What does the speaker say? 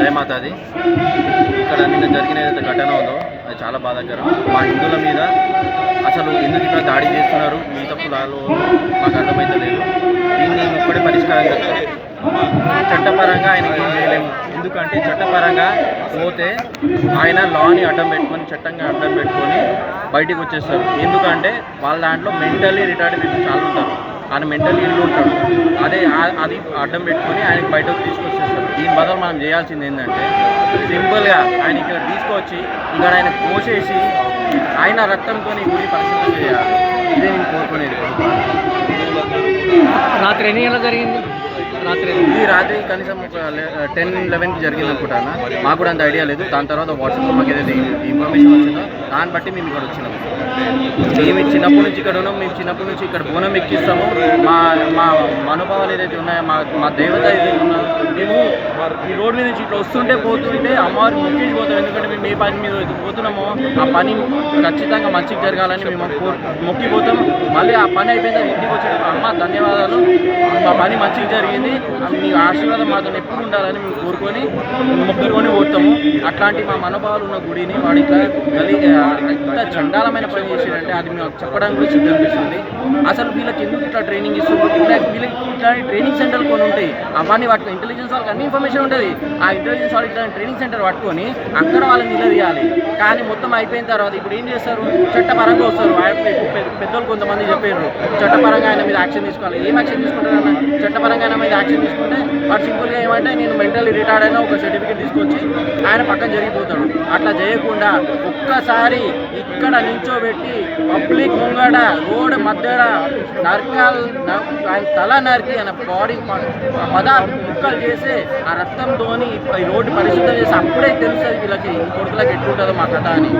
జయమాతాది. ఇక్కడ నిన్న జరిగిన ఏదైతే ఘటన ఉందో అది చాలా బాధాకరం. మా హిందువుల మీద అసలు ఎందుకు ఇట్లా దాడి చేస్తున్నారు? మీ తప్పులాలు మాకు అర్థమైతే లేదు. దీన్ని ఒక్కడే పరిష్కారం చెప్తారు చట్టపరంగా ఆయన ఏం చేయలేము. ఎందుకంటే చట్టపరంగా పోతే ఆయన లాని అడ్డం పెట్టుకొని చట్టంగా అడ్డం పెట్టుకొని బయటికి వచ్చేస్తారు. ఎందుకంటే వాళ్ళ దాంట్లో మెంటల్లీ రిటైర్డ్ పీపుల్ చాలా ఉంటారు. ఆయన మెంటల్లీ ఇల్లు ఉంటాడు. అదే అది అడ్డం పెట్టుకొని ఆయనకి బయటకు తీసుకొచ్చేస్తారు. దీని బదులు మనం చేయాల్సింది ఏంటంటే సింపుల్గా ఆయన ఇక్కడ తీసుకొచ్చి ఇక్కడ ఆయన కోసేసి ఆయన రక్తంతో ఈ గుడి పరిశుభ్రం చేయాలి. ఇదే నేను కోరుకునేది. రాత్రి ఎన్ని గంటలకు జరిగింది? రాత్రి ఇది రాత్రి కనీసం ఒక టెన్ లెవెన్కి జరిగింది అనుకుంటాను? మాకు కూడా అంత ఐడియా లేదు. దాని తర్వాత వాట్సాప్లో మాకు ఏదైతే ఇన్ఫర్మేషన్ వచ్చిందో దాన్ని బట్టి మేము ఇక్కడ వచ్చినాము మేము చిన్నప్పటి నుంచి ఇక్కడ ఉన్నాం. మేము చిన్నప్పటి నుంచి ఇక్కడ బోనం ఎక్కిస్తాము. మా మా మనోభావాలు ఏదైతే ఉన్నాయో మా మా దేవత ఏదైతే ఉన్నదో మేము ఈ రోడ్ మీద నుంచి ఇట్లా వస్తుంటే పోతుంటే అమ్మవారు మొక్కేసి ఎందుకంటే మేము ఏ పని మీద పోతున్నామో. ఆ పని ఖచ్చితంగా మంచిగా జరగాలని మేము మొక్కిపోతాం. మళ్ళీ ఆ పని అయిపోయిన ఇంటికి వచ్చేటప్పుడు అమ్మ ధన్యవాదాలు. మా పని మంచిగా జరిగింది. మీ ఆశీర్వాదం మాతో ఎప్పుడు ఉండాలని మేము కోరుకొని మొక్కుకొని పోతాము. అట్లాంటి మా మనోభావాలు ఉన్న గుడిని వాడి ఎంత జండాలమైన చండాలమైన పని చేసాడంటే అది మేము చెప్పడానికి కూడా సిద్ధం అనిపిస్తుంది అసలు వీళ్ళకి ఎందుకు ఇట్లా ట్రైనింగ్ ఇస్తున్నారు? వీళ్ళకి ఇట్లాంటి ట్రైనింగ్ సెంటర్లు కొన్ని ఉంటాయి. అవన్నీ వాటికి ఇంటెలిజెన్స్ వాళ్ళకి అన్ని ఇన్ఫర్మేషన్ ఉంటుంది. ఆ ఇంటెలిజెన్స్ వాళ్ళకి ఇట్లాంటి ట్రైనింగ్ సెంటర్ పట్టుకొని అక్కడ వాళ్ళని నిలదీయాలి. కానీ మొత్తం అయిపోయిన తర్వాత ఇప్పుడు ఏం చేస్తారు? చట్టపరంగా వస్తారు. పెద్దోళ్ళు కొంతమంది చెప్పారు చట్టపరంగా ఆయన మీద యాక్షన్ తీసుకోవాలి. ఏం యాక్షన్ తీసుకుంటారన్న చట్టపరంగా ఆయన మీద యాక్షన్ తీసుకుంటే వాడు సింపుల్గా ఏమంటే నేను మెంటల్లీ రిటైర్డ్ అయినా ఒక సర్టిఫికేట్ తీసుకొచ్చి ఆయన పక్కన జరిగిపోతాడు. అట్లా చేయకుండా ఒక్కసారి ఇక్కడ నించోబెట్టి పబ్లిక్ ముంగడ రోడ్ మధ్యన నరకాలు ఆయన తల నరికి ఆయన బాడీ పదార్థ ముక్కలు చేసి ఆ రక్తంతో ఈ రోడ్డు పరిశుద్ధం చేసి అప్పుడే తెలుస్తుంది వీళ్ళకి ఈ కొడుకులకి ఎట్లుంటుందో మా కథ అని.